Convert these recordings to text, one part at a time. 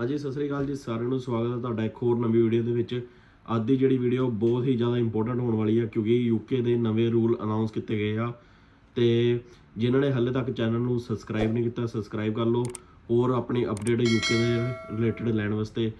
ਹਾਂਜੀ ਸਤਿ ਸ੍ਰੀ ਅਕਾਲ ਜੀ, ਸਾਰਿਆਂ ਨੂੰ ਸਵਾਗਤ ਹੈ ਤੁਹਾਡਾ ਇੱਕ ਹੋਰ ਨਵੀਂ ਵੀਡੀਓ ਦੇ ਵਿੱਚ। ਅੱਜ ਦੀ ਜਿਹੜੀ ਵੀਡੀਓ ਬਹੁਤ ਹੀ ਜ਼ਿਆਦਾ ਇੰਪੋਰਟੈਂਟ ਹੋਣ ਵਾਲੀ ਹੈ ਕਿਉਂਕਿ ਯੂਕੇ ਦੇ ਨਵੇਂ ਰੂਲ ਅਨਾਉਂਸ ਕੀਤੇ ਗਏ ਆ। ਤੇ ਜਿਨ੍ਹਾਂ ਨੇ ਹਾਲੇ ਤੱਕ ਚੈਨਲ ਨੂੰ ਸਬਸਕ੍ਰਾਈਬ ਨਹੀਂ ਕੀਤਾ ਸਬਸਕ੍ਰਾਈਬ ਕਰ ਲਓ ਹੋਰ ਆਪਣੀ ਅਪਡੇਟ ਯੂਕੇ ਦੇ ਰਿਲੇਟਡ ਲੈਣ ਵਾਸਤੇ।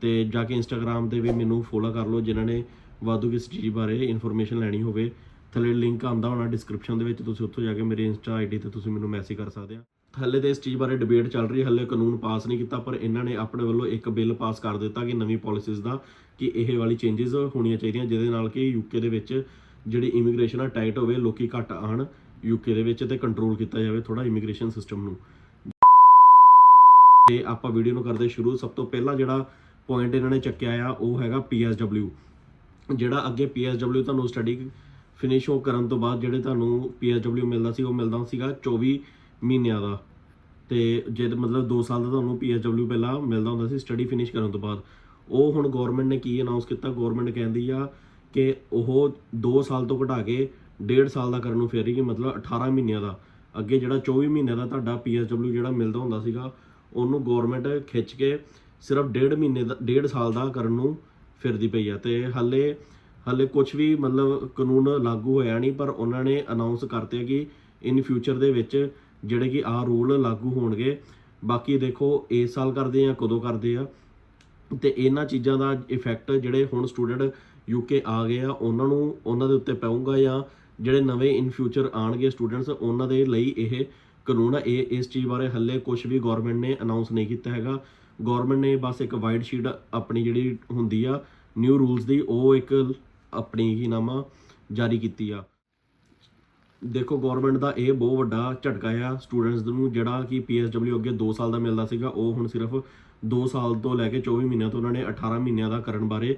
ਤੇ ਜਾ ਕੇ ਇੰਸਟਾਗ੍ਰam ਤੇ ਵੀ ਮੈਨੂੰ ਫੋਲੋ ਕਰ ਲਓ, ਜਿਨ੍ਹਾਂ ਨੇ ਵਾਧੂ ਕਿਸ ਚੀਜ਼ ਬਾਰੇ ਇਨਫੋਰਮੇਸ਼ਨ ਲੈਣੀ ਹੋਵੇ। ਥੱਲੇ ਲਿੰਕ ਆਂਦਾ ਹੋਣਾ ਡਿਸਕ੍ਰਿਪਸ਼ਨ ਦੇ ਵਿੱਚ, ਤੁਸੀਂ ਉੱਥੋਂ ਜਾ ਕੇ ਮੇਰੇ ਇੰਸਟਾ ਆਈਡੀ ਤੇ ਤੁਸੀਂ ਮੈਨੂੰ ਮੈਸੇਜ ਕਰ ਸਕਦੇ ਆ। ਹੱਲੇ ਤੇ ਇਸ ਚੀਜ਼ ਬਾਰੇ ਡਿਬੇਟ ਚੱਲ ਰਹੀ ਹੈ, ਹੱਲੇ ਕਾਨੂੰਨ ਪਾਸ ਨਹੀਂ ਕੀਤਾ, ਪਰ ਇਹਨਾਂ ਨੇ ਆਪਣੇ ਵੱਲੋਂ ਇੱਕ ਬਿੱਲ ਪਾਸ ਕਰ ਦਿੱਤਾ ਕਿ ਨਵੀਂ ਪਾਲਿਸੀਜ਼ ਦਾ ਕਿ ਇਹ ਵਾਲੀ ਚੇਂਜਸ ਹੋਣੀਆਂ ਚਾਹੀਦੀਆਂ, ਜਿਹਦੇ ਨਾਲ ਕਿ ਯੂਕੇ ਦੇ ਵਿੱਚ ਜਿਹੜੀ ਇਮੀਗ੍ਰੇਸ਼ਨ ਆ ਟਾਈਟ ਹੋਵੇ, ਲੋਕੀ ਘੱਟ ਆਣ ਯੂਕੇ ਦੇ ਵਿੱਚ ਤੇ ਕੰਟਰੋਲ ਕੀਤਾ ਜਾਵੇ ਥੋੜਾ ਇਮੀਗ੍ਰੇਸ਼ਨ ਸਿਸਟਮ ਨੂੰ। ਤੇ ਆਪਾਂ ਵੀਡੀਓ ਨੂੰ ਕਰਦੇ ਸ਼ੁਰੂ, ਸਭ ਤੋਂ ਪਹਿਲਾਂ ਜਿਹੜਾ ਪੁਆਇੰਟ ਇਹਨਾਂ ਨੇ ਚੱਕਿਆ ਆ, ਉਹ ਹੈਗਾ PSW ਜਿਹੜਾ ਅੱਗੇ PSW ਤੁਹਾਨੂੰ ਸਟੱਡੀ ਫਿਨਿਸ਼ ਹੋ ਕਰਨ ਤੋਂ ਬਾਅਦ, ਜਿਹੜੇ ਤੁਹਾਨੂੰ PSW ਮਿਲਦਾ ਸੀ, ਉਹ ਮਿਲਦਾ ਸੀਗਾ 24 ਮਹੀਨਿਆਂ ਦਾ। ਤੇ ਜਦ ਮਤਲਬ 2 ਸਾਲ ਦਾ ਤੁਹਾਨੂੰ PSW ਪਹਿਲਾਂ ਮਿਲਦਾ ਹੁੰਦਾ ਸੀ ਸਟੱਡੀ ਫਿਨਿਸ਼ ਕਰਨ ਤੋਂ ਬਾਅਦ। ਉਹ ਹੁਣ ਗਵਰਨਮੈਂਟ ਨੇ ਕੀ ਅਨਾਉਂਸ ਕੀਤਾ? ਗਵਰਨਮੈਂਟ ਕਹਿੰਦੀ ਆ ਕਿ ਉਹ 2 ਸਾਲ ਤੋਂ ਘਟਾ ਕੇ 1.5 ਸਾਲ ਦਾ ਕਰਨ ਨੂੰ ਫੇਰ ਰਹੀ ਮਤਲਬ 18 ਮਹੀਨਿਆਂ ਦਾ। ਅੱਗੇ ਜਿਹੜਾ 24 ਮਹੀਨਿਆਂ ਦਾ ਤੁਹਾਡਾ PSW ਜਿਹੜਾ ਮਿਲਦਾ ਹੁੰਦਾ ਸੀਗਾ, ਉਹਨੂੰ ਗਵਰਨਮੈਂਟ ਖਿੱਚ ਕੇ ਸਿਰਫ 1.5 ਮਹੀਨੇ ਦਾ 1.5 ਸਾਲ ਦਾ ਕਰਨ ਨੂੰ ਫਿਰਦੀ ਪਈ ਆ। ਤੇ ਹੱਲੇ ਹੱਲੇ ਕੁਝ ਵੀ ਮਤਲਬ ਕਾਨੂੰਨ ਲਾਗੂ ਹੋਇਆ ਨਹੀਂ, ਪਰ ਉਹਨਾਂ ਨੇ ਅਨਾਉਂਸ ਕਰਤੇ ਕਿ ਇਨ ਫਿਊਚਰ ਦੇ ਵਿੱਚ ਜਿਹੜੇ ਕਿ ਆਹ ਰੂਲ ਲਾਗੂ ਹੋਣਗੇ। ਬਾਕੀ ਦੇਖੋ ਇਸ ਸਾਲ ਕਰਦੇ ਆ, ਕਦੋਂ ਕਰਦੇ ਆ। ਤੇ ਇਹਨਾਂ ਚੀਜ਼ਾਂ ਦਾ ਇਫੈਕਟ ਜਿਹੜੇ ਹੁਣ ਸਟੂਡੈਂਟ ਯੂਕੇ ਆ ਗਏ ਆ, ਉਹਨਾਂ ਨੂੰ ਉਹਨਾਂ ਦੇ ਉੱਤੇ ਪਊਗਾ ਜਾਂ ਜਿਹੜੇ ਨਵੇਂ ਇਨ ਫਿਊਚਰ ਆਣਗੇ ਸਟੂਡੈਂਟਸ ਉਹਨਾਂ ਦੇ ਲਈ ਇਹ ਕਾਨੂੰਨ ਆ। ਇਹ, ਇਸ ਚੀਜ਼ ਬਾਰੇ ਹੱਲੇ ਕੁਝ ਵੀ ਗਵਰਨਮੈਂਟ ਨੇ ਅਨਾਉਂਸ ਨਹੀਂ ਕੀਤਾ ਹੈਗਾ। ਗਵਰਨਮੈਂਟ ਨੇ ਬਸ ਇੱਕ ਵਾਈਟ ਸ਼ੀਟ ਆਪਣੀ ਜਿਹੜੀ ਹੁੰਦੀ ਆ ਨਿਊ ਰੂਲਸ ਦੀ, ਉਹ ਇੱਕ ਆਪਣੀ ਕੀ ਨਾਮ ਜਾਰੀ ਕੀਤੀ ਆ। ਦੇਖੋ ਗਵਰਨਮੈਂਟ ਦਾ ਇਹ ਬਹੁਤ ਵੱਡਾ ਝਟਕਾ ਆ ਸਟੂਡੈਂਟਸ ਨੂੰ, ਜਿਹੜਾ ਕਿ ਪੀਐਸਡਬਲਯੂ ਅੱਗੇ 2 ਸਾਲ ਦਾ ਮਿਲਦਾ ਸੀਗਾ, ਉਹ ਹੁਣ ਸਿਰਫ 2 ਸਾਲ ਤੋਂ ਲੈ ਕੇ 24 ਮਹੀਨਿਆਂ ਤੋਂ ਉਹਨਾਂ ਨੇ 18 ਮਹੀਨਿਆਂ ਦਾ ਕਰਨ ਬਾਰੇ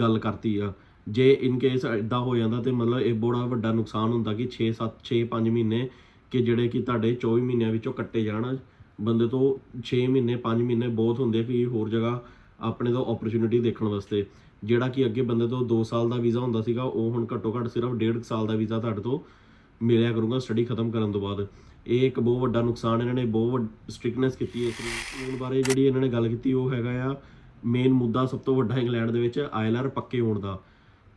ਗੱਲ ਕਰਤੀ ਆ। ਜੇ ਇਨ ਕੇਸ ਇਦਾਂ ਹੋ ਜਾਂਦਾ ਤੇ ਮਤਲਬ ਇਹ ਬੜਾ ਵੱਡਾ ਨੁਕਸਾਨ ਹੁੰਦਾ ਕਿ 6 7 6 5 ਮਹੀਨੇ ਕਿ ਜਿਹੜੇ ਕਿ ਤੁਹਾਡੇ 24 ਮਹੀਨਿਆਂ ਵਿੱਚੋਂ ਕੱਟੇ ਜਾਣ। ਬੰਦੇ ਤੋਂ 6 ਮਹੀਨੇ 5 ਮਹੀਨੇ ਬਹੁਤ ਹੁੰਦੇ ਕਿ ਹੋਰ ਜਗ੍ਹਾ ਆਪਣੇ ਤੋਂ ਓਪਰਚੁਨਿਟੀ ਦੇਖਣ ਵਾਸਤੇ। ਜਿਹੜਾ ਕਿ ਅੱਗੇ ਬੰਦੇ ਤੋਂ 2 ਸਾਲ ਦਾ ਵੀਜ਼ਾ ਹੁੰਦਾ ਸੀਗਾ, ਉਹ ਹੁਣ ਘੱਟੋ ਘੱਟ ਸਿਰਫ 1.5 ਸਾਲ ਦਾ ਵੀਜ਼ਾ ਤੁਹਾਡੇ ਤੋਂ ਮਿਲਿਆ ਕਰੂੰਗਾ ਸਟੱਡੀ ਖਤਮ ਕਰਨ ਤੋਂ ਬਾਅਦ। ਇਹ ਇੱਕ ਬਹੁਤ ਵੱਡਾ ਨੁਕਸਾਨ ਇਹਨਾਂ ਨੇ ਬਹੁਤ ਸਟ੍ਰਿਕਨੈਸ ਕੀਤੀ ਹੈ ਇਸ ਰੂਲ ਬਾਰੇ ਜਿਹੜੀ ਇਹਨਾਂ ਨੇ ਗੱਲ ਕੀਤੀ, ਉਹ ਹੈਗਾ ਆ ਮੇਨ ਮੁੱਦਾ ਸਭ ਤੋਂ ਵੱਡਾ ਇੰਗਲੈਂਡ ਦੇ ਵਿੱਚ ਆਇਲਰ ਪੱਕੇ ਹੋਣ ਦਾ।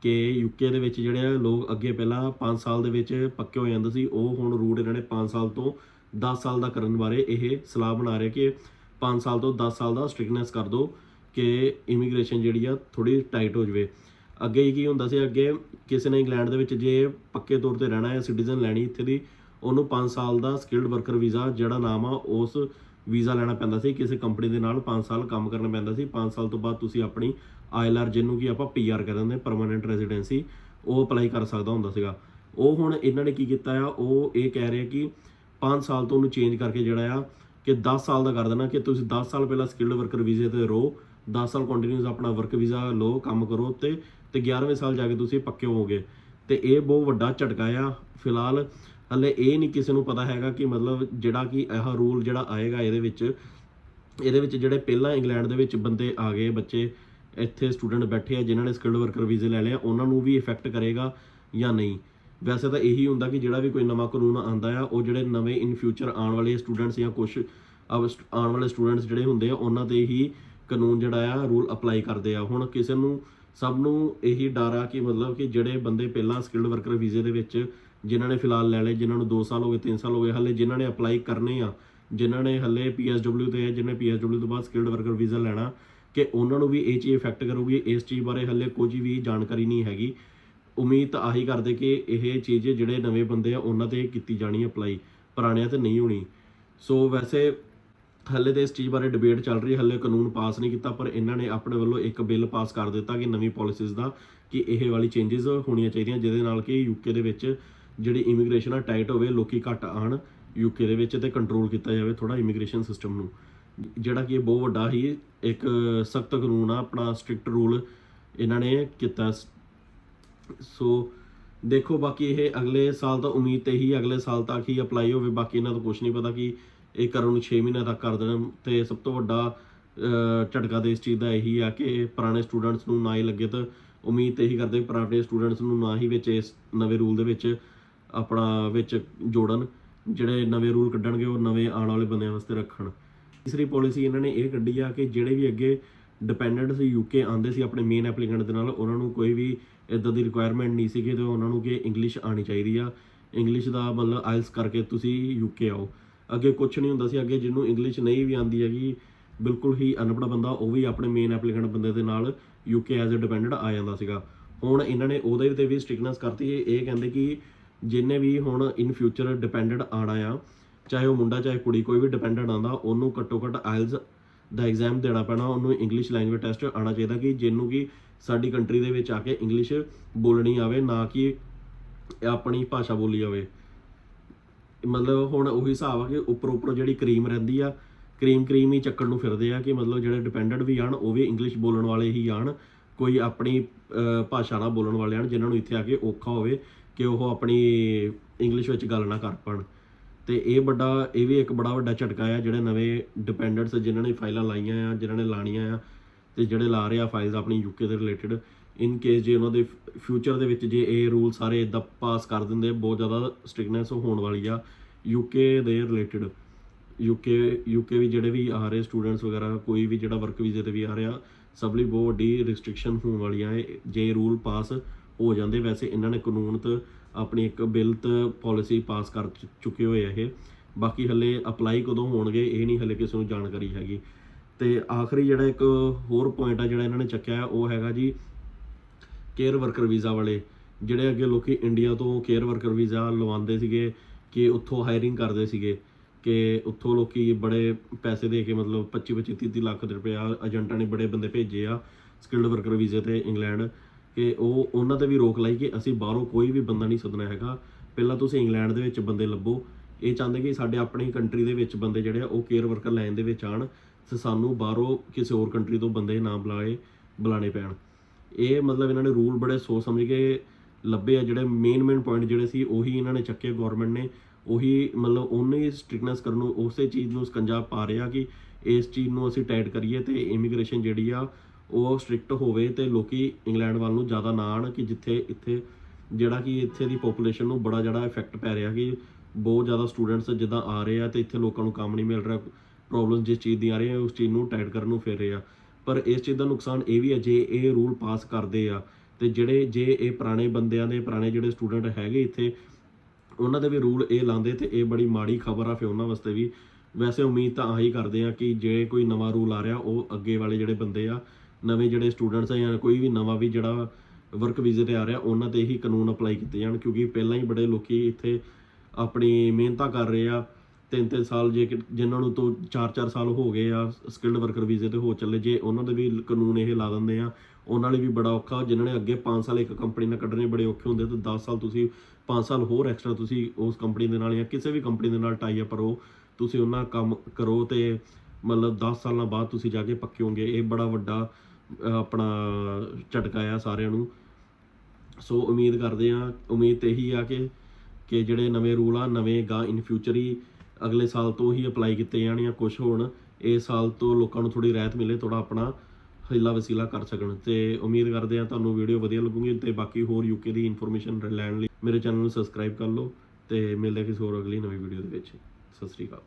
ਕਿ ਯੂਕੇ ਦੇ ਵਿੱਚ ਜਿਹੜੇ ਆ, ਲੋਕ ਅੱਗੇ ਪਹਿਲਾਂ 5 ਸਾਲ ਦੇ ਵਿੱਚ ਪੱਕੇ ਹੋ ਜਾਂਦੇ ਸੀ, ਉਹ ਹੁਣ ਰੂਟ ਇਹਨਾਂ ਨੇ 5 ਸਾਲ ਤੋਂ 10 ਸਾਲ ਦਾ ਕਰਨ ਬਾਰੇ ਇਹ ਸਲਾਹ ਬਣਾ ਰਹੇ ਕਿ 5 ਸਾਲ ਤੋਂ 10 ਸਾਲ ਦਾ ਸਟ੍ਰਿਕਨੈਸ ਕਰ ਦਿਓ ਕਿ ਇਮੀਗ੍ਰੇਸ਼ਨ ਜਿਹੜੀ ਆ ਥੋੜੀ ਟਾਈਟ ਹੋ ਜਾਵੇ। ਅੱਗੇ ਕੀ ਹੁੰਦਾ ਸੀ, ਅੱਗੇ ਕਿਸੇ ਨੇ ਇੰਗਲੈਂਡ ਦੇ ਵਿੱਚ ਜੇ ਪੱਕੇ ਤੌਰ ਤੇ ਰਹਿਣਾ ਹੈ ਸਿਟੀਜ਼ਨ ਲੈਣੀ ਇੱਥੇ ਦੀ, ਉਹਨੂੰ 5 ਸਾਲ ਦਾ ਸਕਿਲਡ ਵਰਕਰ ਵੀਜ਼ਾ ਜਿਹੜਾ ਨਾਮ ਆ, ਉਸ ਵੀਜ਼ਾ ਲੈਣਾ ਪੈਂਦਾ ਸੀ, ਕਿਸੇ ਕੰਪਨੀ ਦੇ ਨਾਲ 5 ਸਾਲ ਕੰਮ ਕਰਨਾ ਪੈਂਦਾ ਸੀ 5 ਸਾਲ ਤੋਂ ਬਾਅਦ ਤੁਸੀਂ ਆਪਣੀ ਆਈਐਲਆਰ ਜਿਹਨੂੰ ਕਿ ਆਪਾਂ ਪੀਆਰ ਕਹਿੰਦੇ ਪਰਮਨੈਂਟ ਰੈਜ਼ੀਡੈਂਸੀ ਉਹ ਅਪਲਾਈ ਕਰ ਸਕਦਾ ਹੁੰਦਾ ਸੀਗਾ। ਉਹ ਹੁਣ ਇਹਨਾਂ ਨੇ ਕੀ ਕੀਤਾ ਆ, ਉਹ ਇਹ ਕਹਿ ਰਹੇ ਕਿ 5 ਸਾਲ ਤੋਂ ਉਹਨੂੰ ਚੇਂਜ ਕਰਕੇ ਜਿਹੜਾ ਆ, ਕਿ 10 ਸਾਲ ਦਾ ਕਰ ਦੇਣਾ, ਕਿ ਤੁਸੀਂ 10 ਸਾਲ ਪਹਿਲਾਂ ਸਕਿਲਡ ਵਰਕਰ ਵੀਜ਼ੇ ਤੇ ਰਹੋ 10 ਸਾਲ ਕੰਟੀਨਿਊਸ ਆਪਣਾ ਵਰਕ ਵੀਜ਼ਾ ਲਓ, ਕੰਮ ਕਰੋ ਤੇ ਤੇ 11ਵੇਂ ਸਾਲ ਜਾ ਕੇ ਤੁਸੀਂ ਪੱਕੇ ਹੋਵੋਗੇ। ਤੇ ਇਹ ਬਹੁਤ ਵੱਡਾ ਝਟਕਾ ਆ। ਫਿਲਹਾਲ ਹਲੇ ਇਹ ਨਹੀਂ ਕਿਸੇ ਨੂੰ ਪਤਾ ਹੈਗਾ ਕਿ ਮਤਲਬ ਜਿਹੜਾ ਕਿ ਇਹ ਰੂਲ ਜਿਹੜਾ ਆਏਗਾ ਇਹਦੇ ਵਿੱਚ ਇਹਦੇ ਵਿੱਚ ਜਿਹੜੇ ਪਹਿਲਾਂ ਇੰਗਲੈਂਡ ਦੇ ਵਿੱਚ ਬੰਦੇ ਆ ਗਏ ਬੱਚੇ, ਇੱਥੇ ਸਟੂਡੈਂਟ ਬੈਠੇ ਆ, ਜਿਨ੍ਹਾਂ ਨੇ ਸਕਿਲਡ ਵਰਕਰ ਵੀਜ਼ੇ ਲੈ ਲਿਆ ਉਹਨਾਂ ਨੂੰ ਵੀ ਇਫੈਕਟ ਕਰੇਗਾ ਜਾਂ ਨਹੀਂ? ਵੈਸੇ ਤਾਂ ਇਹੀ ਹੁੰਦਾ ਕਿ ਜਿਹੜਾ ਵੀ ਕੋਈ ਨਵਾਂ ਕਾਨੂੰਨ ਆਂਦਾ ਆ, ਉਹ ਜਿਹੜੇ ਨਵੇਂ ਇਨ ਫਿਊਚਰ ਆਉਣ ਵਾਲੇ ਸਟੂਡੈਂਟਸ ਜਾਂ ਕੁਝ ਆਉਣ ਵਾਲੇ ਸਟੂਡੈਂਟਸ ਜਿਹੜੇ ਹੁੰਦੇ ਆ, ਉਹਨਾਂ ਤੇ ਹੀ ਕਾਨੂੰਨ ਜਿਹੜਾ ਆ ਰੂਲ ਅਪਲਾਈ ਕਰਦੇ ਆ। ਹੁਣ ਕਿਸੇ ਨੂੰ ਸਭ ਨੂੰ ਇਹੀ ਡਰ ਆ ਕਿ ਮਤਲਬ ਕਿ ਜਿਹੜੇ ਬੰਦੇ ਪਹਿਲਾਂ ਸਕਿਲਡ ਵਰਕਰ ਵੀਜ਼ੇ ਦੇ ਵਿੱਚ, ਜਿਨ੍ਹਾਂ ਨੇ ਫਿਲਹਾਲ ਲੈ ਲਏ, ਜਿਨ੍ਹਾਂ ਨੂੰ 2 ਸਾਲ ਹੋ ਗਏ 3 ਸਾਲ ਹੋ ਗਏ, ਹਲੇ ਜਿਨ੍ਹਾਂ ਨੇ ਅਪਲਾਈ ਕਰਨੇ ਆ, ਜਿਨ੍ਹਾਂ ਨੇ ਹਲੇ PSW ਤੇ ਹੈ, ਜਿਨ੍ਹਾਂ PSW ਤੋਂ ਬਾਅਦ ਸਕਿਲਡ ਵਰਕਰ ਵੀਜ਼ਾ ਲੈਣਾ, ਕਿ ਉਹਨਾਂ ਨੂੰ ਵੀ ਇਹ ਚੀਜ਼ ਇਫੈਕਟ ਕਰੂਗੀ, ਇਸ ਚੀਜ਼ ਬਾਰੇ ਹਲੇ ਕੁਝ ਵੀ ਜਾਣਕਾਰੀ ਨਹੀਂ ਹੈਗੀ। ਉਮੀਦ ਤਾਂ ਆਹੀ ਕਰਦੇ ਕਿ ਇਹ ਚੀਜ਼ ਜਿਹੜੇ ਨਵੇਂ ਬੰਦੇ ਆ, ਉਹਨਾਂ ਤੇ ਕੀਤੀ ਜਾਣੀ ਅਪਲਾਈ ਪੁਰਾਣਿਆਂ ਤੇ ਨਹੀਂ ਹੋਣੀ। ਸੋ ਵੈਸੇ ਹੱਲੇ ਤੇ ਇਸ ਚੀਜ਼ ਬਾਰੇ ਡਿਬੇਟ ਚੱਲ ਰਹੀ ਹੈ, ਹੱਲੇ ਕਾਨੂੰਨ ਪਾਸ ਨਹੀਂ ਕੀਤਾ, ਪਰ ਇਹਨਾਂ ਨੇ ਆਪਣੇ ਵੱਲੋਂ ਇੱਕ ਬਿੱਲ ਪਾਸ ਕਰ ਦਿੱਤਾ ਕਿ ਨਵੀਂ ਪਾਲਿਸੀਜ਼ ਦਾ ਕਿ ਇਹ ਵਾਲੀ ਚੇਂਜਸ ਹੋਣੀਆਂ ਚਾਹੀਦੀਆਂ, ਜਿਹਦੇ ਨਾਲ ਕਿ ਯੂਕੇ ਦੇ ਵਿੱਚ ਜਿਹੜੀ ਇਮੀਗ੍ਰੇਸ਼ਨ ਆ ਟਾਈਟ ਹੋਵੇ, ਲੋਕੀ ਘੱਟ ਆਣ ਯੂਕੇ ਦੇ ਵਿੱਚ ਤੇ ਕੰਟਰੋਲ ਕੀਤਾ ਜਾਵੇ ਥੋੜਾ ਇਮੀਗ੍ਰੇਸ਼ਨ ਸਿਸਟਮ ਨੂੰ। ਜਿਹੜਾ ਕਿ ਇਹ ਬਹੁਤ ਵੱਡਾ ਹੀ ਇੱਕ ਸਖਤ ਕਾਨੂੰਨ ਆ, ਆਪਣਾ ਸਟ੍ਰਿਕਟ ਰੂਲ ਇਹਨਾਂ ਨੇ ਕੀਤਾ। ਸੋ ਦੇਖੋ ਬਾਕੀ ਇਹ ਅਗਲੇ ਸਾਲ ਤਾਂ ਉਮੀਦ ਤੇ ਹੀ, ਅਗਲੇ ਸਾਲ ਤੱਕ ਹੀ ਅਪਲਾਈ ਹੋਵੇ, ਬਾਕੀ ਇਹਨਾਂ ਤੋਂ ਕੁਝ ਨਹੀਂ ਪਤਾ ਕਿ ਇਹ ਕਰਨ ਨੂੰ 6 ਮਹੀਨਿਆਂ ਤੱਕ ਕਰ ਦੇਣ। ਤੇ ਸਭ ਤੋਂ ਵੱਡਾ ਝਟਕਾ ਦੇ ਇਸ ਚੀਜ਼ ਦਾ ਇਹੀ ਆ ਕਿ ਪੁਰਾਣੇ ਸਟੂਡੈਂਟਸ ਨੂੰ ਨਾ ਹੀ ਲੱਗੇ ਤਾਂ ਉਮੀਦ ਤੇ ਇਹੀ ਕਰਦੇ ਪੁਰਾਣੇ ਸਟੂਡੈਂਟਸ ਨੂੰ ਨਾ ਹੀ ਵਿੱਚ ਇਸ ਨਵੇਂ ਰੂਲ ਦੇ ਵਿੱਚ ਆਪਣਾ ਵਿੱਚ ਜੋੜਨ। ਜਿਹੜੇ ਨਵੇਂ ਰੂਲ ਕੱਢਣਗੇ, ਉਹ ਨਵੇਂ ਆਉਣ ਵਾਲੇ ਬੰਦਿਆਂ ਵਾਸਤੇ ਰੱਖਣ। ਤੀਸਰੀ ਪਾਲਿਸੀ ਇਹਨਾਂ ਨੇ ਇਹ ਕੱਢੀ ਆ ਕਿ ਜਿਹੜੇ ਵੀ ਅੱਗੇ ਡਿਪੈਂਡੈਂਟ ਸੀ ਯੂਕੇ ਆਂਦੇ ਸੀ ਆਪਣੇ ਮੇਨ ਐਪਲੀਕੈਂਟ ਦੇ ਨਾਲ, ਉਹਨਾਂ ਨੂੰ ਕੋਈ ਵੀ ਇਦਾਂ ਦੀ ਰਿਕੁਆਇਰਮੈਂਟ ਨਹੀਂ ਸੀਗੀ ਤੇ ਉਹਨਾਂ ਨੂੰ ਕਿ ਇੰਗਲਿਸ਼ ਆਣੀ ਚਾਹੀਦੀ ਆ। ਇੰਗਲਿਸ਼ ਦਾ ਮਤਲਬ ਆਇਲਸ ਕਰਕੇ ਤੁਸੀਂ ਯੂਕੇ ਆਓ। ਅੱਗੇ ਕੁਝ ਨਹੀਂ ਹੁੰਦਾ ਸੀ, ਅੱਗੇ ਜਿਹਨੂੰ ਇੰਗਲਿਸ਼ ਨਹੀਂ ਵੀ ਆਂਦੀ ਹੈਗੀ, ਬਿਲਕੁਲ ਹੀ ਅਨਪੜ੍ਹ ਬੰਦਾ, ਉਹ ਵੀ ਆਪਣੇ ਮੇਨ ਐਪਲੀਕੈਂਟ ਬੰਦੇ ਦੇ ਨਾਲ ਯੂਕੇ ਐਜ਼ ਅ ਡਿਪੈਂਡੈਂਟ ਆ ਜਾਂਦਾ ਸੀਗਾ। ਹੁਣ ਇਹਨਾਂ ਨੇ ਉਹਦੇ ਤੇ ਵੀ ਸਟ੍ਰਿਕਨੈਸ ਕਰਤੀ ਇਹ ਕਹਿੰਦੇ ਕਿ ਜਿੰਨੇ ਵੀ ਹੁਣ ਇਨ ਫਿਊਚਰ ਡਿਪੈਂਡੈਂਟ ਆਣਾ ਆ, ਚਾਹੇ ਉਹ ਮੁੰਡਾ, ਚਾਹੇ ਕੁੜੀ, ਕੋਈ ਵੀ ਡਿਪੈਂਡੈਂਟ ਆਂਦਾ ਉਹਨੂੰ ਘੱਟੋ ਘੱਟ ਆਇਲਸ ਦਾ ਐਗਜ਼ਾਮ ਦੇਣਾ ਪੈਣਾ, ਉਹਨੂੰ ਇੰਗਲਿਸ਼ ਲੈਂਗੁਏਜ ਟੈਸਟ ਆਣਾ ਚਾਹੀਦਾ ਕਿ ਜਿਹਨੂੰ ਕਿ ਸਾਡੀ ਕੰਟਰੀ ਦੇ ਵਿੱਚ ਆ ਕੇ ਇੰਗਲਿਸ਼ ਬੋਲਣੀ ਆਵੇ, ਨਾ ਕਿ ਆਪਣੀ ਭਾਸ਼ਾ ਬੋਲੀ ਜਾਵੇ ਮਤਲਬ ਹੁਣ ਉਹੀ ਹਿਸਾਬ ਆ ਕਿ ਉੱਪਰ ਉੱਪਰ ਜਿਹੜੀ ਕਰੀਮ ਰਹਿੰਦੀ ਆ, ਕਰੀਮ ਕਰੀਮ ਹੀ ਚੱਕਣ ਨੂੰ ਫਿਰਦੇ ਆ ਕਿ ਮਤਲਬ ਜਿਹੜੇ ਡਿਪੈਂਡੈਂਟ ਵੀ ਆਣ, ਉਹ ਵੀ ਇੰਗਲਿਸ਼ ਬੋਲਣ ਵਾਲੇ ਹੀ ਆਣ, ਕੋਈ ਆਪਣੀ ਭਾਸ਼ਾ ਨਾਲ ਬੋਲਣ ਵਾਲੇ ਆਣ, ਜਿਨ੍ਹਾਂ ਨੂੰ ਇੱਥੇ ਆ ਕੇ ਔਖਾ ਹੋਵੇ ਕਿ ਉਹ ਆਪਣੀ ਇੰਗਲਿਸ਼ ਵਿੱਚ ਗੱਲ ਨਾ ਕਰ ਪਾਣ। ਤੇ ਇਹ ਵੱਡਾ, ਇਹ ਵੀ ਇੱਕ ਬੜਾ ਵੱਡਾ ਝਟਕਾ ਆ, ਜਿਹੜੇ ਨਵੇਂ ਡਿਪੈਂਡੈਂਟਸ ਜਿਨ੍ਹਾਂ ਨੇ ਫਾਈਲਾਂ ਲਾਈਆਂ ਆ, ਜਿਨ੍ਹਾਂ ਨੇ ਲਾਣੀਆਂ ਆ, ਤੇ ਜਿਹੜੇ ਲਾ ਰਹੇ ਆ ਫਾਈਲਸ ਆਪਣੀ ਯੂਕੇ ਦੇ ਰਿਲੇਟਡ ਇਨ ਕੇਸ ਜੇ ਉਹਨਾਂ ਦੇ ਫਿਊਚਰ ਦੇ ਵਿੱਚ ਜੇ ਇਹ ਰੂਲ ਸਾਰੇ ਇਦਾਂ ਪਾਸ ਕਰ ਦਿੰਦੇ, ਬਹੁਤ ਜ਼ਿਆਦਾ ਸਟ੍ਰਿਕਨੈਸ ਹੋਣ ਵਾਲੀ ਆ ਯੂਕੇ ਦੇ ਰਿਲੇਟਡ ਯੂਕੇ ਯੂਕੇ ਵੀ ਜਿਹੜੇ ਵੀ ਆ ਰਹੇ ਸਟੂਡੈਂਟਸ ਵਗੈਰਾ, ਕੋਈ ਵੀ ਜਿਹੜਾ ਵਰਕ ਵੀਜ਼ੇ ਤੇ ਵੀ ਆ ਰਿਹਾ, ਸਭ ਲਈ ਬਹੁਤ ਵੱਡੀ ਰਿਸਟ੍ਰਿਕਸ਼ਨ ਹੋਣ ਵਾਲੀਆਂ ਹੈ ਜੇ ਰੂਲ ਪਾਸ ਹੋ ਜਾਂਦੇ, ਵੈਸੇ ਇਹਨਾਂ ਨੇ ਕਾਨੂੰਨ ਤੇ ਆਪਣੀ ਇੱਕ ਬਿੱਲ ਤੇ ਪਾਲਿਸੀ ਪਾਸ ਕਰ ਚੁੱਕੇ ਹੋਏ ਆ ਇਹ। ਬਾਕੀ ਹੱਲੇ ਅਪਲਾਈ ਕਦੋਂ ਹੋਣਗੇ, ਇਹ ਨਹੀਂ ਹੱਲੇ ਕਿਸੇ ਨੂੰ ਜਾਣਕਾਰੀ ਹੈਗੀ। ਤੇ ਆਖਰੀ ਜਿਹੜਾ ਇੱਕ ਹੋਰ ਪੁਆਇੰਟ ਆ ਜਿਹੜਾ ਇਹਨਾਂ ਨੇ ਚੱਕਿਆ, ਉਹ ਹੈਗਾ ਜੀ ਕੇਅਰ ਵਰਕਰ ਵੀਜ਼ਾ ਵਾਲੇ, ਜਿਹੜੇ ਅੱਗੇ ਲੋਕੀ ਇੰਡੀਆ ਤੋਂ ਕੇਅਰ ਵਰਕਰ ਵੀਜ਼ਾ ਲਵਾਉਂਦੇ ਸੀਗੇ, ਕਿ ਉੱਥੋਂ ਹਾਇਰਿੰਗ ਕਰਦੇ ਸੀਗੇ, ਕਿ ਉੱਥੋਂ ਲੋਕੀ ਬੜੇ ਪੈਸੇ ਦੇ ਕੇ ਮਤਲਬ 25 25 30 30 ਲੱਖ ਰੁਪਇਆ ਏਜੰਟਾਂ ਨੇ ਬੜੇ ਬੰਦੇ ਭੇਜੇ ਆ ਸਕਿਲਡ ਵਰਕਰ ਵੀਜ਼ੇ ਤੇ ਇੰਗਲੈਂਡ ਕਿ ਉਹ, ਉਹਨਾਂ ਤੇ ਵੀ ਰੋਕ ਲਾਈ ਕਿ ਅਸੀਂ ਬਾਹਰੋਂ ਕੋਈ ਵੀ ਬੰਦਾ ਨਹੀਂ ਸੱਦਣਾ ਹੈਗਾ। ਪਹਿਲਾਂ ਤੁਸੀਂ ਇੰਗਲੈਂਡ ਦੇ ਵਿੱਚ ਬੰਦੇ ਲੱਭੋ। ਇਹ ਚਾਹੁੰਦੇ ਕਿ ਸਾਡੇ ਆਪਣੀ ਕੰਟਰੀ ਦੇ ਵਿੱਚ ਬੰਦੇ ਜਿਹੜੇ ਆ, ਉਹ ਕੇਅਰ ਵਰਕਰ ਲਾਈਨ ਦੇ ਵਿੱਚ ਆਣ ਤੇ ਸਾਨੂੰ ਬਾਹਰੋਂ ਕਿਸੇ ਹੋਰ ਕੰਟਰੀ ਤੋਂ ਬੰਦੇ ਨਾ ਬੁਲਾਏ ਬੁਲਾਣੇ ਪੈਣ। ਇਹ ਮਤਲਬ ਇਹਨਾਂ ਨੇ ਰੂਲ ਬੜੇ ਸੋਚ ਸਮਝ ਕੇ ਲੱਭੇ ਆ, ਜਿਹੜੇ ਮੇਨ ਮੇਨ ਪੁਆਇੰਟ ਜਿਹੜੇ ਸੀ, ਉਹੀ ਇਹਨਾਂ ਨੇ ਚੱਕੇ ਗਵਰਨਮੈਂਟ ਨੇ। ਉਹੀ ਮਤਲਬ ਉਹਨੇ ਹੀ ਸਟ੍ਰਿਕਨੈਸ ਕਰਨ ਨੂੰ, ਉਸੇ ਚੀਜ਼ ਨੂੰ ਸਕੰਜਾ ਪਾ ਰਿਹਾ ਕਿ ਇਸ ਚੀਜ਼ ਨੂੰ ਅਸੀਂ ਟਾਈਟ ਕਰੀਏ ਤੇ ਇਮੀਗ੍ਰੇਸ਼ਨ ਜਿਹੜੀ ਆ, ਉਹ ਸਟ੍ਰਿਕਟ ਹੋਵੇ ਤੇ ਲੋਕੀ ਇੰਗਲੈਂਡ ਵੱਲ ਨੂੰ ਜ਼ਿਆਦਾ ਨਾ ਆਣ ਕਿ ਜਿੱਥੇ ਇੱਥੇ ਜਿਹੜਾ ਕਿ ਇੱਥੇ ਦੀ ਪੋਪੂਲੇਸ਼ਨ ਨੂੰ ਬੜਾ ਜਿਹੜਾ ਇਫੈਕਟ ਪੈ ਰਿਹਾ ਕਿ ਬਹੁਤ ਜ਼ਿਆਦਾ ਸਟੂਡੈਂਟਸ ਜਿੱਦਾਂ ਆ ਰਹੇ ਆ ਤੇ ਇੱਥੇ ਲੋਕਾਂ ਨੂੰ ਕੰਮ ਨਹੀਂ ਮਿਲ ਰਿਹਾ ਪ੍ਰੋਬਲਮ ਜਿਸ ਚੀਜ਼ ਦੀ ਆ ਰਹੀ ਹੈ ਉਸ ਚੀਜ਼ ਨੂੰ ਟਾਈਟ ਕਰਨ ਨੂੰ ਫਿਰ ਰਹੇ ਆ। ਪਰ ਇਸ ਚੀਜ਼ ਦਾ ਨੁਕਸਾਨ ਇਹ ਵੀ ਹੈ, ਜੇ ਇਹ ਰੂਲ ਪਾਸ ਕਰਦੇ ਆ, ਤੇ ਜਿਹੜੇ, ਜੇ ਇਹ ਪੁਰਾਣੇ ਬੰਦਿਆਂ ਦੇ, ਪੁਰਾਣੇ ਜਿਹੜੇ ਸਟੂਡੈਂਟ ਹੈਗੇ ਇੱਥੇ, ਉਹਨਾਂ ਦੇ ਵੀ ਰੂਲ ਇਹ ਲਾਉਂਦੇ ਤੇ ਇਹ ਬੜੀ ਮਾੜੀ ਖਬਰ ਆ, ਫਿਰ ਉਹਨਾਂ ਵਾਸਤੇ ਵੀ। ਵੈਸੇ ਉਮੀਦ ਤਾਂ ਆਹੀ ਕਰਦੇ ਆ ਕਿ ਜੇ ਕੋਈ ਨਵਾਂ ਰੂਲ ਆ ਰਿਹਾ, ਉਹ ਅੱਗੇ ਵਾਲੇ ਜਿਹੜੇ ਬੰਦੇ ਆ, ਨਵੇਂ ਜਿਹੜੇ ਸਟੂਡੈਂਟਸ ਆ ਜਾਂ ਕੋਈ ਵੀ ਨਵਾਂ ਵੀ ਜਿਹੜਾ ਵਰਕ ਵੀਜ਼ੇ ਤੇ ਆ ਰਿਹਾ, ਉਹਨਾਂ ਤੇ ਹੀ ਕਾਨੂੰਨ ਅਪਲਾਈ ਕੀਤੇ ਜਾਣ, ਕਿਉਂਕਿ ਪਹਿਲਾਂ ਹੀ ਬੜੇ ਲੋਕੀ ਇੱਥੇ ਆਪਣੀ ਮਿਹਨਤਾਂ ਕਰ ਰਹੇ ਆ ਤਿੰਨ ਤਿੰਨ ਸਾਲ ਜੇ ਕਿ- ਜਿਨ੍ਹਾਂ ਨੂੰ ਤੋਂ 4-4 ਸਾਲ ਹੋ ਗਏ ਆ ਸਕਿਲਡ ਵਰਕਰ ਵੀਜ਼ੇ ਤੇ ਹੋ ਚੱਲੇ, ਜੇ ਉਹਨਾਂ ਦੇ ਵੀ ਕਾਨੂੰਨ ਇਹ ਲਾ ਦਿੰਦੇ ਆ, ਉਹਨਾਂ ਲਈ ਵੀ ਬੜਾ ਔਖਾ, ਜਿਨ੍ਹਾਂ ਨੇ ਅੱਗੇ 5 ਸਾਲ ਇੱਕ ਕੰਪਨੀ ਨਾਲ ਕੱਢਣੇ ਬੜੇ ਔਖੇ ਹੁੰਦੇ ਤੇ 10 ਸਾਲ ਤੁਸੀਂ 5 ਸਾਲ ਹੋਰ ਐਕਸਟਰਾ ਤੁਸੀਂ ਉਸ ਕੰਪਨੀ ਦੇ ਨਾਲ ਜਾਂ ਕਿਸੇ ਵੀ ਕੰਪਨੀ ਦੇ ਨਾਲ ਟਾਈ ਅਪ ਰਹੋ, ਤੁਸੀਂ ਉਹਨਾਂ ਕੰਮ ਕਰੋ ਤੇ ਮਤਲਬ 10 ਸਾਲਾਂ ਬਾਅਦ ਤੁਸੀਂ ਜਾ ਕੇ ਪੱਕੇ ਇਹ ਬੜਾ ਵੱਡਾ ਆਪਣਾ ਝਟਕਾ ਆ ਸਾਰਿਆਂ ਨੂੰ। ਸੋ ਉਮੀਦ ਕਰਦੇ ਆ, ਉਮੀਦ ਤੇ ਇਹੀ ਆ ਕਿ ਕਿ ਜਿਹੜੇ ਨਵੇਂ ਰੂਲ ਆ, ਨਵੇਂ ਗਾ ਇਨ ਫਿਊਚਰ ਹੀ ਅਗਲੇ ਸਾਲ ਤੋਂ ਹੀ ਅਪਲਾਈ ਕੀਤੇ ਜਾਣ ਜਾਂ ਕੁਝ ਹੋਣ ਇਸ ਸਾਲ ਤੋਂ ਲੋਕਾਂ ਨੂੰ ਥੋੜੀ ਰਹਿਤ ਮਿਲੇ ਥੋੜਾ ਆਪਣਾ ਹਿੱਲਾ ਵਸੀਲਾ ਕਰ ਸਕਣ। ਤੇ ਉਮੀਦ ਕਰਦੇ ਆ ਤੁਹਾਨੂੰ ਵੀਡੀਓ ਵਧੀਆ ਲੱਗੂਗੀ ਤੇ ਬਾਕੀ ਹੋਰ ਯੂਕੇ ਦੀ ਇਨਫੋਰਮੇਸ਼ਨ ਲੈਣ ਲਈ ਮੇਰੇ ਚੈਨਲ ਨੂੰ ਸਬਸਕ੍ਰਾਈਬ ਕਰ ਲਓ ਤੇ ਮਿਲਦੇ ਹਾਂ ਕਿਸੇ ਹੋਰ ਅਗਲੀ ਨਵੀਂ ਵੀਡੀਓ ਦੇ ਵਿੱਚ। ਸਤਿ ਸ੍ਰੀ ਅਕਾਲ।